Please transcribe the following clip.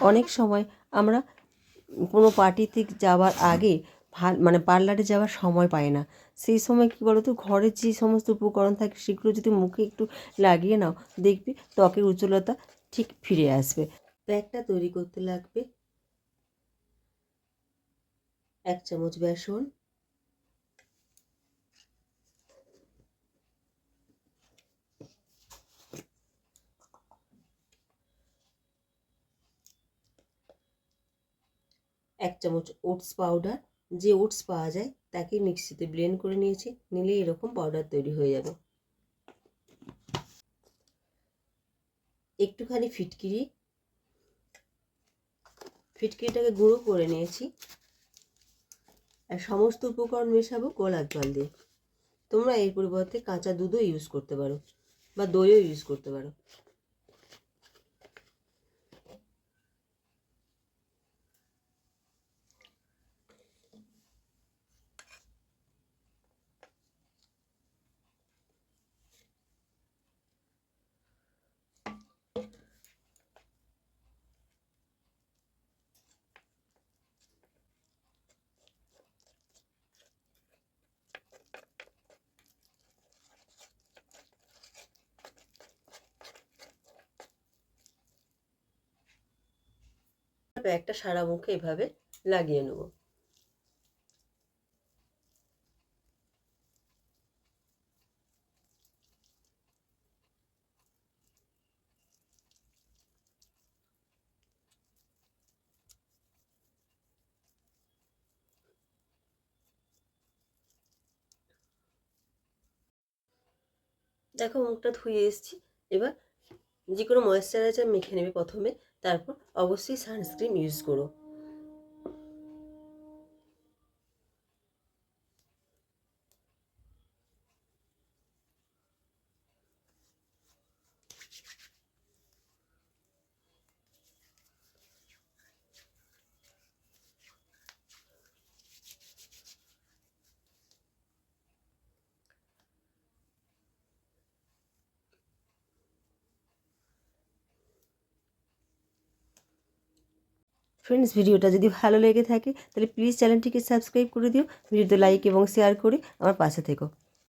অনেক সময় আমরা কোনো পার্টিতে যাওয়ার আগে মানে পার্লারে যাওয়ার সময় পাই না। সেই সময় কী বলো তো ঘরের যে সমস্ত উপকরণ থাকে সেগুলো যদি মুখে একটু লাগিয়ে নাও, দেখবে ত্বকের উজ্জ্বলতা ঠিক ফিরে আসবে। প্যাকটা তৈরি করতে লাগবে এক চামচ বেসন এক চামচ ওটস পাউডার, যে ওটস পাওয়া যায় তাকে মিক্সিতে ব্লেন্ড করে নিয়েছি, নিলে এরকম পাউডার তৈরি হয়ে যাবে। একটুখানি ফিটকিরি, ফিটকিরিটাকে গুঁড়ো করে নিয়েছি। আর সমস্ত উপকরণ মেশাবো গোলাপ জল দিয়ে। তোমরা এর পরিবর্তে কাঁচা দুধও ইউজ করতে পারো বা দইও ইউজ করতে পারো। একটা সারা মুখে এভাবে লাগিয়ে নেব। দেখো মুখটা ধুয়ে এসেছি। এবার যে কোনো ময়েশ্চারাইজার মেখে নেবে প্রথমে তারপর অবশ্যই সানস্ক্রিন ইউজ করো। ফ্রেন্ডস ভিডিওটা যদি ভালো লেগে থাকে, তাহলে প্লিজ চ্যানেলটিকে সাবস্ক্রাইব করে দিও ভিডিওতে লাইক এবং শেয়ার করে আমার পাশে থেকো।